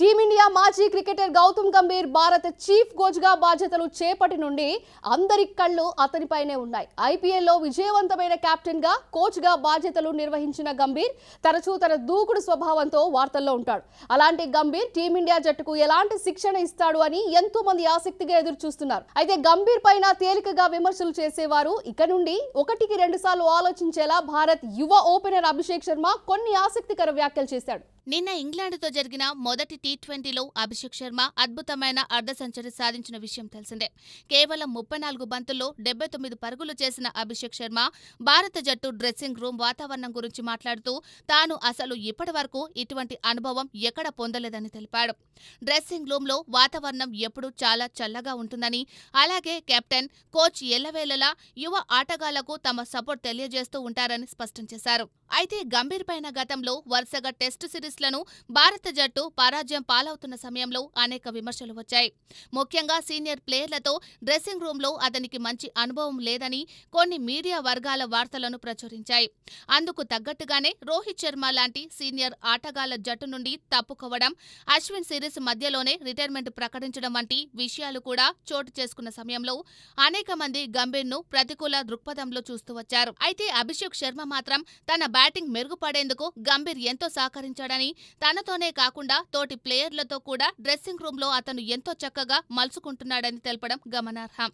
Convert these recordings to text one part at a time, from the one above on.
Team India మాజీ cricketer Gautam Gambhir భారత chief కోచ్గా బాధ్యతలు చేపటి నుండి అందరి కళ్ళు అతనిపైనే ఉన్నాయి. ఐపీఎల్లో విజయవంతమైన కెప్టెన్గా కోచ్గా బాధ్యతలు నిర్వహించిన గంభీర్ తరచూ తన దూకుడు స్వభావంతో వార్తల్లో ఉంటాడు. అలాంటి గంభీర్ టీమిండియా జట్టుకు ఎలాంటి శిక్షణ ఇస్తాడు అని ఎంతో మంది ఆసక్తిగా ఎదురు చూస్తున్నారు అయితే గంభీర్ పైన తేలికగా విమర్శలు చేసేవారు ఇక నుండి ఒకటికి రెండు సార్లు ఆలోచించేలా భారత్ యువ ఓపెనర్ అభిషేక్ శర్మ కొన్ని ఆసక్తికర వ్యాఖ్యలు చేశాడు. నిన్న ఇంగ్లాండ్తో జరిగిన మొదటి టీ ట్వంటీలో అభిషేక్ శర్మ అద్భుతమైన అర్ధ సెంచరీ సాధించిన విషయం తెలిసిందే. కేవలం ముప్పై నాలుగు బంతుల్లో డెబ్బై తొమ్మిది పరుగులు చేసిన అభిషేక్ శర్మ భారత జట్టు డ్రెస్సింగ్ రూమ్ వాతావరణం గురించి మాట్లాడుతూ తాను అసలు ఇప్పటి వరకు ఇటువంటి అనుభవం ఎక్కడ పొందలేదని తెలిపాడు. డ్రెస్సింగ్ రూమ్లో వాతావరణం ఎప్పుడూ చాలా చల్లగా ఉంటుందని అలాగే కెప్టెన్ కోచ్ ఎల్లవేళలా యువ ఆటగాళ్ళకు తమ సపోర్ట్ తెలియజేస్తూ ఉంటారని స్పష్టం చేశారు. అయితే గంభీర్ పైన గతంలో వరుసగా టెస్టు సిరీస్లను భారత జట్టు పరాజయం పాలవుతున్న సమయంలో అనేక విమర్శలు వచ్చాయి. ముఖ్యంగా సీనియర్ ప్లేయర్లతో డ్రెస్సింగ్ రూంలో అతనికి మంచి అనుభవం లేదని కొన్ని మీడియా వర్గాల వార్తలను ప్రచురించాయి. అందుకు తగ్గట్టుగానే రోహిత్ శర్మ లాంటి సీనియర్ ఆటగాళ్ళ జట్టు నుండి తప్పుకోవడం అశ్విన్ సిరీస్ మధ్యలోనే రిటైర్మెంట్ ప్రకటించడం వంటి విషయాలు కూడా చోటు చేసుకున్న సమయంలో అనేక మంది గంభీర్ను ప్రతికూల దృక్పథంలో చూస్తూ వచ్చారు. అయితే అభిషేక్ శర్మ మాత్రం తన బ్యాటింగ్ మెరుగుపడేందుకు గంభీర్ ఎంతో సహకరించాడని తనతోనే కాకుండా తోటి ప్లేయర్లతో కూడా డ్రెస్సింగ్ రూంలో అతను ఎంతో చక్కగా మలుసుకుంటున్నాడని తెలపడం గమనార్హం.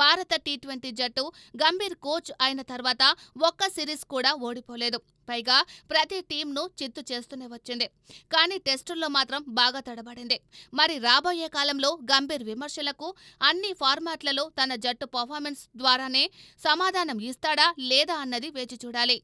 భారత టీ ట్వంటీ జట్టు గంభీర్ కోచ్ అయిన తర్వాత ఒక్క సిరీస్ కూడా ఓడిపోలేదు. పైగా ప్రతి టీంను చిత్తు చేస్తూనే వచ్చింది. కానీ టెస్టుల్లో మాత్రం బాగా తడబడింది. మరి రాబోయే కాలంలో గంభీర్ విమర్శలకు అన్ని ఫార్మాట్లలో తన జట్టు పర్ఫార్మెన్స్ ద్వారానే సమాధానం ఇస్తాడా లేదా అన్నది వేచి చూడాలి.